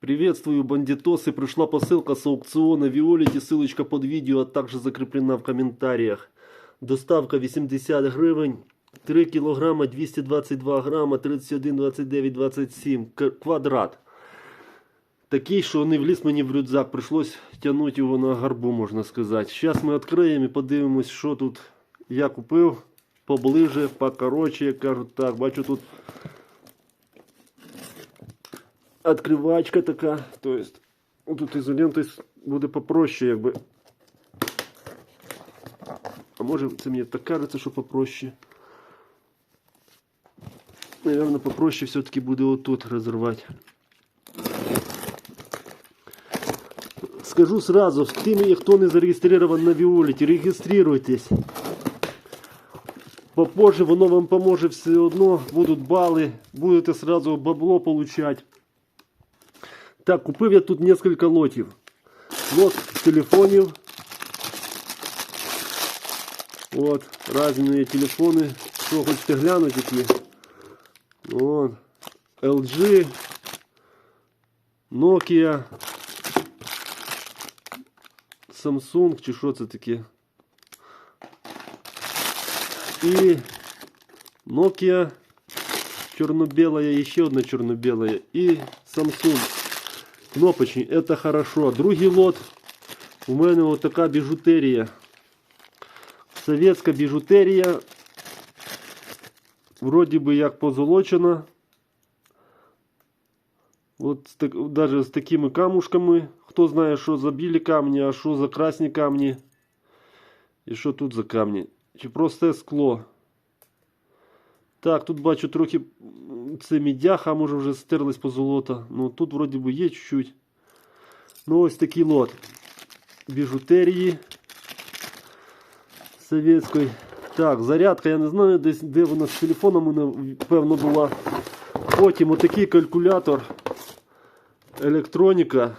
Приветствую, бандитосы. Пришла посылка с аукциона Виолити. Ссылочка под видео, а также закреплена в комментариях. Доставка 80 гривень. 3 кілограма 222 грама 31, 29, 27 К- квадрат. Такий, що не вліз мені в рюкзак, прийшлось тягнути його на гарбу, можна сказати. Зараз ми відкриємо і подивимось, що тут я купив поближе, покороче, як кажуть так. Бачу тут відкривачка така. Тобто, тут ізолентою буде попроще, якби. А може це мені так кажеться, що попроще. Наверное, попроще все-таки буде отут розірвати. Скажу сразу, с теми, кто не зарегистрирован на Виолете, регистрируйтесь. Попозже воно вам поможе все одно, будуть бали, будете сразу бабло получать. Так, купив я тут несколько лотів. Лот телефонів. От, різні телефони. Що хочете глянути які? От. LG, Nokia, Samsung чи що це таке? І Nokia чорно-белая, і ще одна чорно-белая. І Samsung. Кнопочні, это хорошо. Другий лот. У мене от така біжутерія. Советська біжутерія. Вроді би як позолочена. От з так, даже з такими камушками. Хто знає, що за білі камні, а що за красні камні. І що тут за камні? Чи просто скло? Так, тут бачу трохи це мідяха, може вже стерлась позолота. Ну тут вроді би є чуть-чуть. Ну ось такий лот. Біжутерії совєтської. Так, зарядка, я не знаю, десь де вона з телефоном у мене, певно була. Потім отакий калькулятор. Електроніка.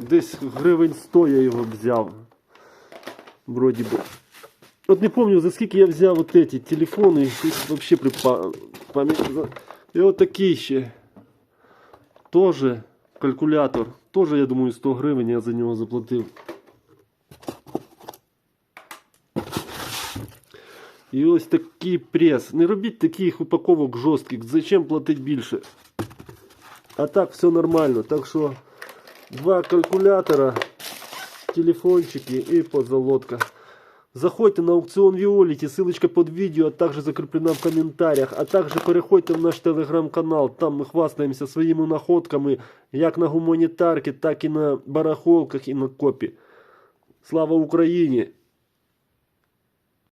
Десь гривень 100 я його взяв. Вроді би. От не помню, за скільки я взяв от эти телефони, їх вообще припа... І от такий ще. Тоже калькулятор. Тоже, я думаю, 100 гривень я за нього заплатив. І ось такий прес. Не робіть таких упаковок жорстких. Зачем платити більше? А так все нормально. Так що два калькулятора, телефончики і позолотка. Заходьте на аукціон Віоліті, ссылочка под видео, а также закреплена в комментариях. А также переходьте в наш телеграм-канал, там ми хвастаємося своїми находками, як на гуманітарки, так і на барахолках і на копі. Слава Україні!